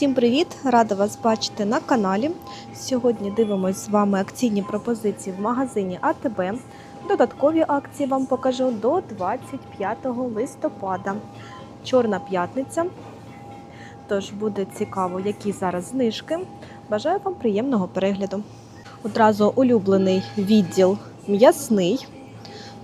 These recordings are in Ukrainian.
Всім привіт! Рада вас бачити на каналі. Сьогодні дивимось з вами акційні пропозиції в магазині АТБ. Додаткові акції вам покажу до 25 листопада. Чорна п'ятниця. Тож буде цікаво, які зараз знижки. Бажаю вам приємного перегляду. Одразу улюблений відділ м'ясний.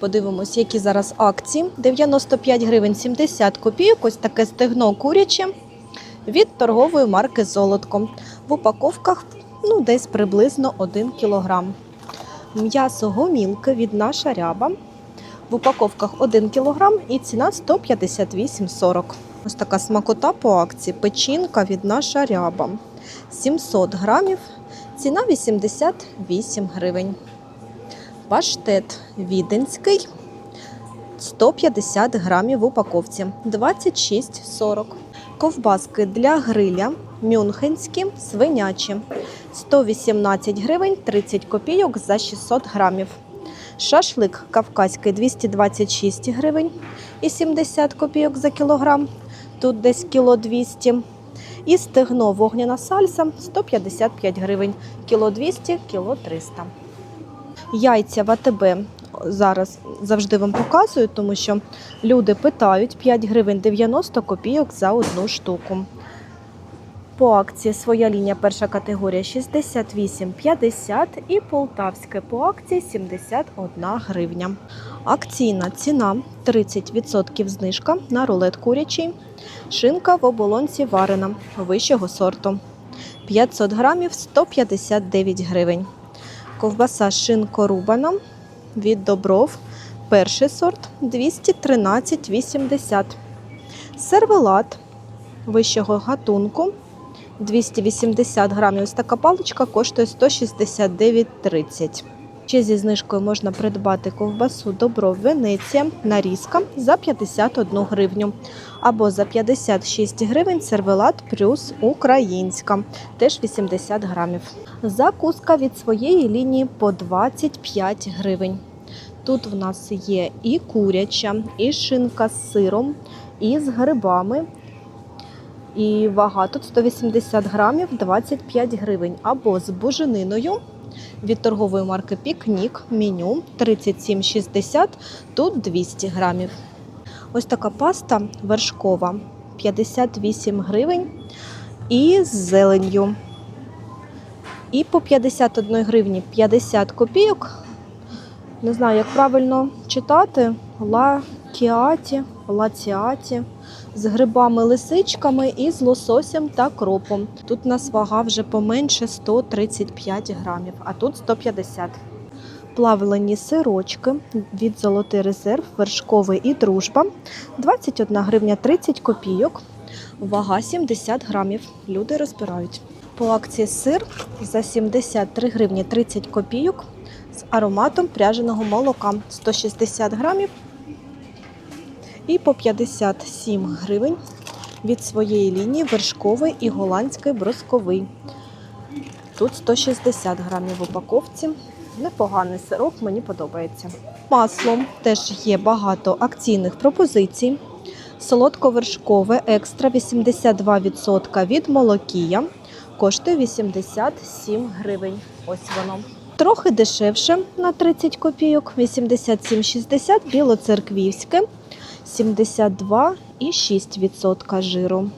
Подивимось, які зараз акції. 95 гривень 70 копійок. Ось таке стегно куряче від торгової марки Золотко. В упаковках ну, десь приблизно 1 кг. М'ясо гомілки від наша ряба. В упаковках 1 кг і ціна 158,40. Ось така смакота по акції. Печінка від наша ряба. 700 грамів. Ціна 88 гривень. Паштет віденський 150 грамів в упаковці 26,40. Ковбаски для гриля мюнхенські свинячі 118 гривень 30 копійок за 600 грамів. Шашлик кавказький 226 гривень і 70 копійок за кілограм. Тут десь кіло 200. І стегно вогняна сальса 155 гривень, кіло 200, кіло 300. Яйця в зараз завжди вам показую, тому що люди питають 5 гривень 90 копійок за одну штуку. По акції своя лінія перша категорія 68,50 і полтавське по акції 71 гривня. Акційна ціна 30% знижка на рулет курячий. Шинка в оболонці варена вищого сорту. 500 грамів 159 гривень. Ковбаса шинкорубана від Добров. Перший сорт 213,80. Сервелат вищого гатунку 280 грамів. Ось така паличка коштує 169,30. Ще зі знижкою можна придбати ковбасу Добров Венеція нарізка за 51 гривню. Або за 56 гривень сервелат плюс українська, теж 80 грамів. Закуска від своєї лінії по 25 гривень. Тут в нас є і куряча, і шинка з сиром, і з грибами. І вага тут 180 грамів 25 гривень. Або з бужениною від торгової марки Пікнік меню 37,60, тут 200 грамів. Ось така паста вершкова 58 гривень і з зеленню. І по 51 гривні 50 копійок. Не знаю, як правильно читати. Лакіаті, лаціаті з грибами лисичками і з лососем та кропом. Тут у нас вага вже поменше 135 грамів, а тут 150. Плавлені сирочки від Золотий резерв, вершковий і дружба. 21 гривня 30 копійок, вага 70 грамів. Люди розбирають. По акції сир за 73 гривні 30 копійок з ароматом пряженого молока 160 грамів і по 57 гривень від своєї лінії вершковий і голландський бросковий. Тут 160 грамів в упаковці. Непоганий сироп, мені подобається. Маслом теж є багато акційних пропозицій. Солодковершкове екстра 82% від молокія. Коштує 87 гривень. Ось воно. Трохи дешевше на 30 копійок. 87,60 білоцерквівське. 72,6% жиру.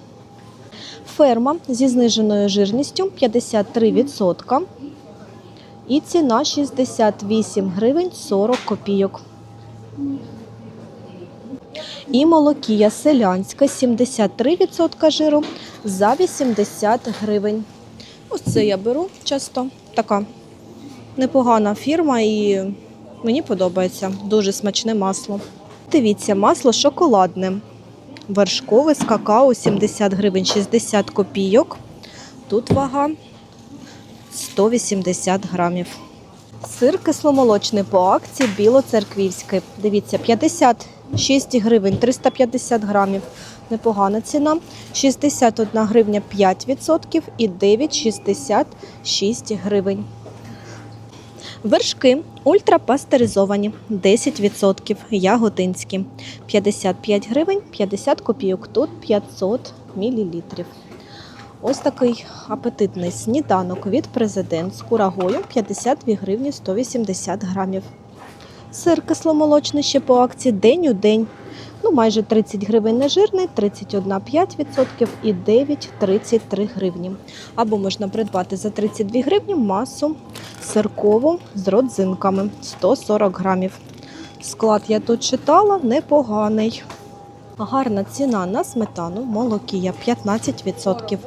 Ферма зі зниженою жирністю 53%. І ціна 68 гривень 40 копійок. І молокія селянська 73% жиру за 80 гривень. Ось це я беру часто. Така непогана фірма і мені подобається. Дуже смачне масло. Дивіться, масло шоколадне. Вершкове з какао 70 гривень 60 копійок. Тут вага 180 грамів. Сир кисломолочний по акції білоцерквівський. Дивіться, 56 гривень 350 грамів. Непогана ціна. 61 гривня 5% і 9,66 гривень. Вершки ультрапастеризовані 10%, ягодинські 55 гривень 50 копійок, тут 500 мл. Ось такий апетитний сніданок від президент з курагою 52 гривні 180 грамів. Сир кисломолочний ще по акції день у день. Ну, майже 30 гривень нежирний, 31,5% і 9,33 гривні. Або можна придбати за 32 гривні масу сиркову з родзинками 140 грамів. Склад я тут читала, непоганий. Гарна ціна на сметану молокія 15%,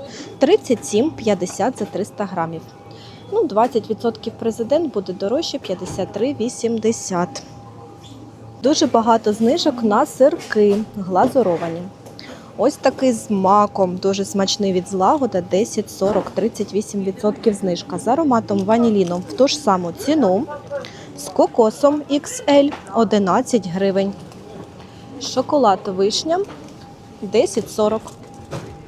37,50 за 300 грамів. Ну, 20% президент буде дорожче 53,80. Дуже багато знижок на сирки глазуровані. Ось такий з маком, дуже смачний від злагода, 10, 40, 38% знижка. З ароматом ваніліном в ту ж саму ціну. З кокосом XL 11 гривень. Шоколад вишня 10,40,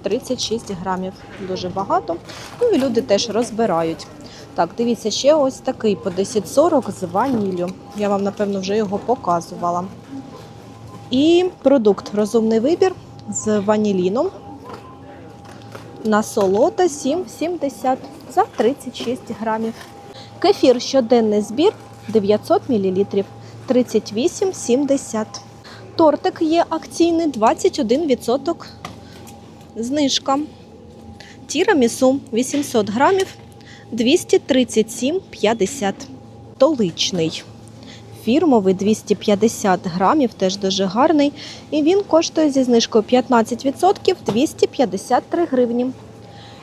36 грамів. Дуже багато. Ну і люди теж розбирають. Так, дивіться, ще ось такий по 10,40 з ваніллю. Я вам, напевно, вже його показувала. І продукт розумний вибір з ваніліном. Насолода 7,70 за 36 грамів. Кефір щоденний збір 900 мл 38,70. Тортик є акційний 21% знижка. Тірамісу 800 грамів 237,50. Столичний. Фірмовий 250 грамів, теж дуже гарний. І він коштує зі знижкою 15% 253 гривні.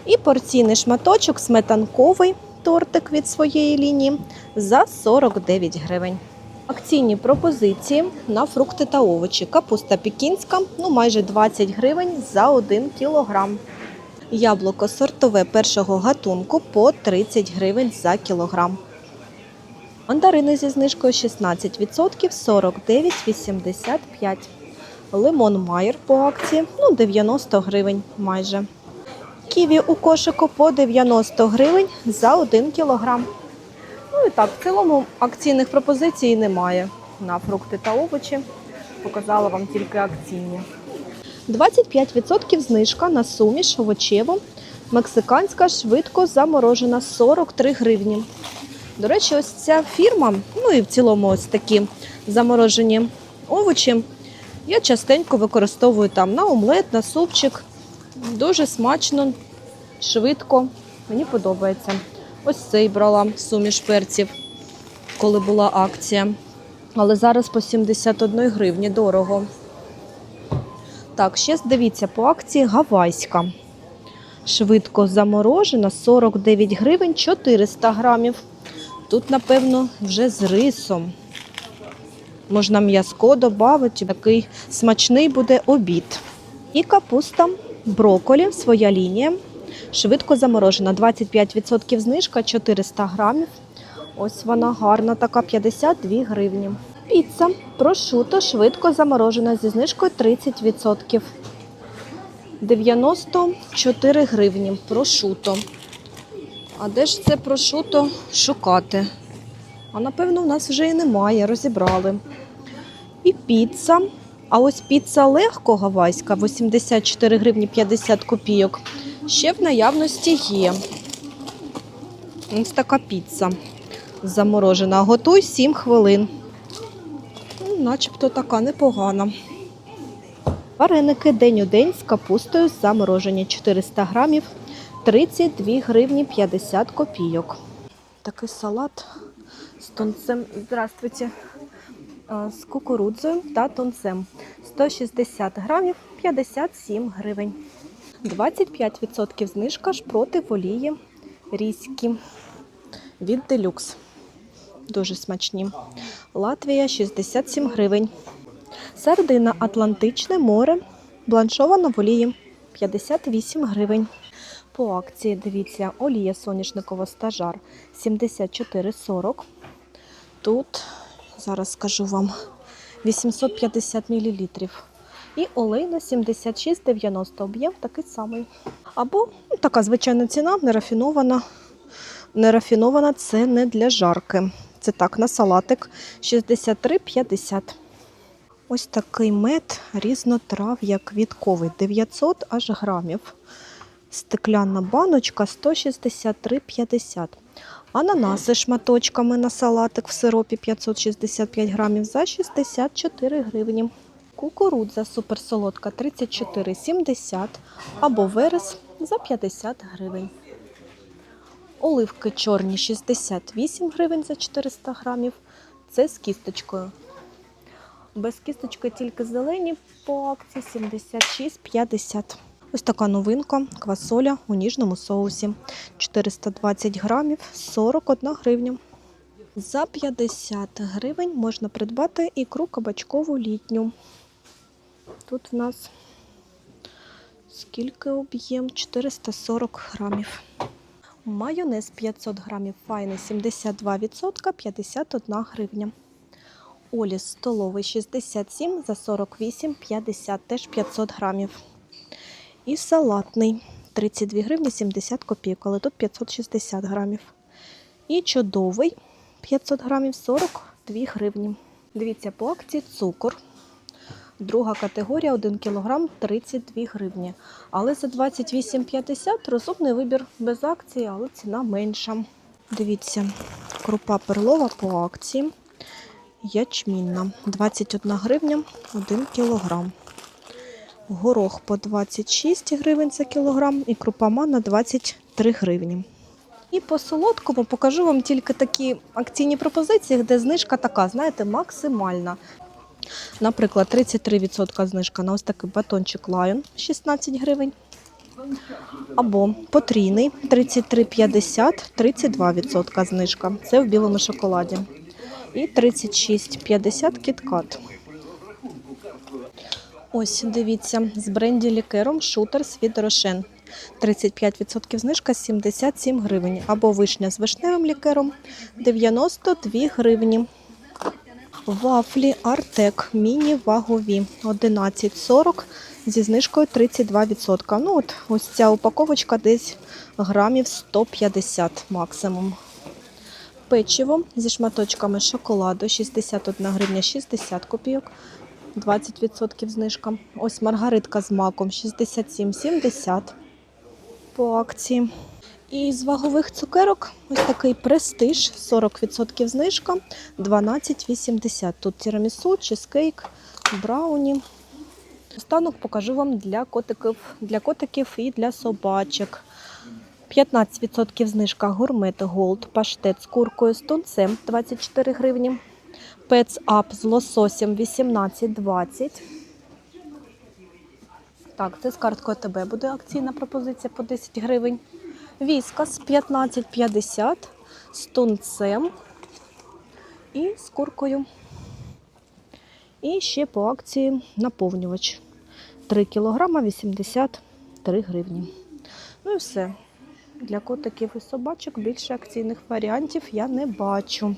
І порційний шматочок сметанковий тортик від своєї лінії за 49 гривень. Акційні пропозиції на фрукти та овочі. Капуста пекінська, ну майже 20 гривень за 1 кілограм. Яблуко сортове першого гатунку по 30 гривень за кілограм. Мандарини зі знижкою 16% 49,85. Лимон Майер по акції ну 90 гривень майже. Ківі у кошику по 90 гривень за 1 кілограм. Ну і так, в цілому акційних пропозицій немає на фрукти та овочі. Показала вам тільки акційні. 25% знижка на суміш овочеву. Мексиканська швидко заморожена 43 гривні. До речі, ось ця фірма, ну і в цілому ось такі заморожені овочі. Я частенько використовую там на омлет, на супчик. Дуже смачно, швидко. Мені подобається. Ось цей брала суміш перців, коли була акція. Але зараз по 71 гривні дорого. Так, ще дивіться, по акції гавайська. Швидко заморожена 49 гривень 400 грамів. Тут, напевно, вже з рисом. Можна м'язко додати, такий смачний буде обід. І капуста, броколі, своя лінія. Швидко заморожена. 25% знижка, 400 грамів. Ось вона гарна, така 52 гривні. Піца прошуто, швидко заморожена зі знижкою 30%. 94 гривні. Прошуто. А де ж це прошуто шукати? А напевно, в нас вже і немає, розібрали. І піца. А ось піца легко гавайська 84 гривні 50 копійок. Ще в наявності є. Ось така піца заморожена. Готуй 7 хвилин. Ну, начебто така непогана. Вареники день у день з капустою заморожені 400 грамів 32 гривні 50 копійок. Такий салат з тунцем. Здравствуйте. Е, З кукурудзою та тунцем. 160 грамів 57 гривень. 25% знижка ж проти волії різькі від делюкс. Дуже смачні. Латвія 67 гривень. Сардина Атлантичне море. Бланшована в олії 58 гривень. По акції дивіться, олія соняшникова стажар 74,40. Тут, зараз скажу вам, 850 мл. І олейна 76,90 об'єм такий самий. Або ну, така звичайна ціна, нерафінована. Нерафінована це не для жарки. Це так, на салатик 63,50. Ось такий мед різнотрав'я квітковий 900 аж грамів. Стекляна баночка 163,50. Ананаси шматочками на салатик в сиропі 565 грамів за 64 гривні. Кукурудза суперсолодка 34,70 або верес за 50 гривень. Оливки чорні 68 гривень за 400 грамів. Це з кісточкою. Без кісточки тільки зелені по акції 76,50. Ось така новинка квасоля у ніжному соусі. 420 грамів 41 гривня. За 50 гривень можна придбати ікру кабачкову літню. Тут в нас скільки об'єм? 440 грамів. Майонез 500 грамів файний 72%, 51 гривня. Оліс столовий 67 за 48,50, теж 500 грамів. І салатний 32 гривні 70 копійок, але тут 560 грамів. І чудовий 500 грамів 42 гривні. Дивіться, по акції цукор. Друга категорія 1 кг 32 гривні. Але за 28,50 розумний вибір без акції, але ціна менша. Дивіться, крупа перлова по акції. Ячмінна 21 гривня 1 кілограм. Горох по 26 гривень за кілограм і крупа манна 23 гривні. І по солодкому покажу вам тільки такі акційні пропозиції, де знижка така, знаєте, максимальна. Наприклад, 33% знижка на ось такий батончик Lion 16 гривень. Або потрійний 33,50, 32% знижка. Це в білому шоколаді. І 36,50 кіткат. Ось, дивіться, з бренді лікером шутерс від Рошен. 35% знижка 77 гривень. Або вишня з вишневим лікером 92 гривні. Вафлі Артек міні-вагові 11,40 зі знижкою 32%. Ну от ось ця упаковочка десь грамів 150 максимум. Печиво зі шматочками шоколаду 61 гривня 60 копійок. 20% знижка. Ось маргаритка з маком 67,70 по акції. І з вагових цукерок ось такий престиж 40% знижка 12,80. Тут тірамісу, чизкейк, брауні. Останок покажу вам для котиків, для котиків і для собачок. 15% знижка гурмет Голд, паштет з куркою з тунцем 24 гривні. Up з лососем 18,20. Так, це з карткою ТБ буде акційна пропозиція по 10 гривень. Віскас 15,50 з тунцем і з куркою. І ще по акції наповнювач 3 кг 83 гривні. Ну і все. Для котиків і собачок більше акційних варіантів я не бачу.